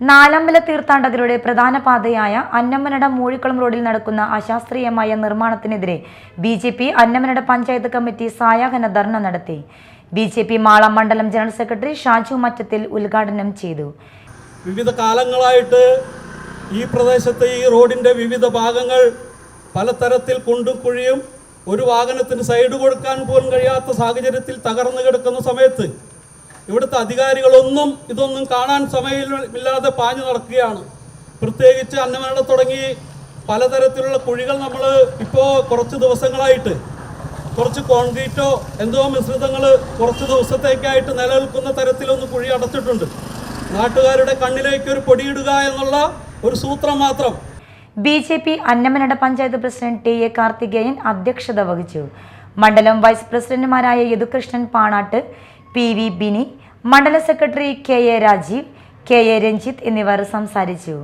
നാലമ്പല തീർത്ഥാടകരുടെ പ്രധാന പാതയായ അന്നമനട മൂഴിക്കുളം റോഡിൽ നടക്കുന്ന അശാസ്ത്രീയമായ നിർമ്മാണത്തിനെതിരെ B J P Annamanada panchayat committee സായാഹന ധർണ നടത്തി. ബി ജെ പി മാള മണ്ഡലം ജനറൽ സെക്രട്ടറി ഷാജു മറ്റത്തിൽ ഉദ്ഘാടനം ചെയ്തു. വിവിധ കാലങ്ങളായിട്ട് ഈ പ്രദേശത്തെ ഈ റോഡിന്റെ വിവിധ ഭാഗങ്ങൾ പലതരത്തിൽ കുണ്ടും കുഴിയും ഒരു വാഹനത്തിന് സൈഡ് കൊടുക്കാൻ പോലും കഴിയാത്ത സാഹചര്യത്തിൽ തകർന്നു കിടക്കുന്ന സമയത്ത് ഇവിടുത്തെ അധികാരികളൊന്നും ഇതൊന്നും കാണാൻ സമയമില്ലാതെ പാഞ്ഞു നടക്കുകയാണ്. പ്രത്യേകിച്ച് അന്നമനട തുടങ്ങി പലതരത്തിലുള്ള കുഴികൾ നമ്മൾ ഇപ്പോൾ കുറച്ച് ദിവസങ്ങളായിട്ട് കുറച്ച് കോൺക്രീറ്റോ എന്തോ മിശ്രിതങ്ങൾ കുറച്ച് ദിവസത്തേക്കായിട്ട് നിലനിൽക്കുന്ന തരത്തിലൊന്ന് കുഴി അടച്ചിട്ടുണ്ട്. നാട്ടുകാരുടെ കണ്ണിലേക്ക് ഒരു പൊടിയിടുക എന്നുള്ള ഒരു സൂത്രം മാത്രം. B J P Annamanada panchayat president T A Karthikeyan അധ്യക്ഷത വഹിച്ചു. മണ്ഡലം വൈസ് പ്രസിഡന്റുമാരായ Yadukrishnan Panattu P V Bini Mandala secretary K A Rajeev K A Ranjith എന്നിവർ സംസാരിച്ചു.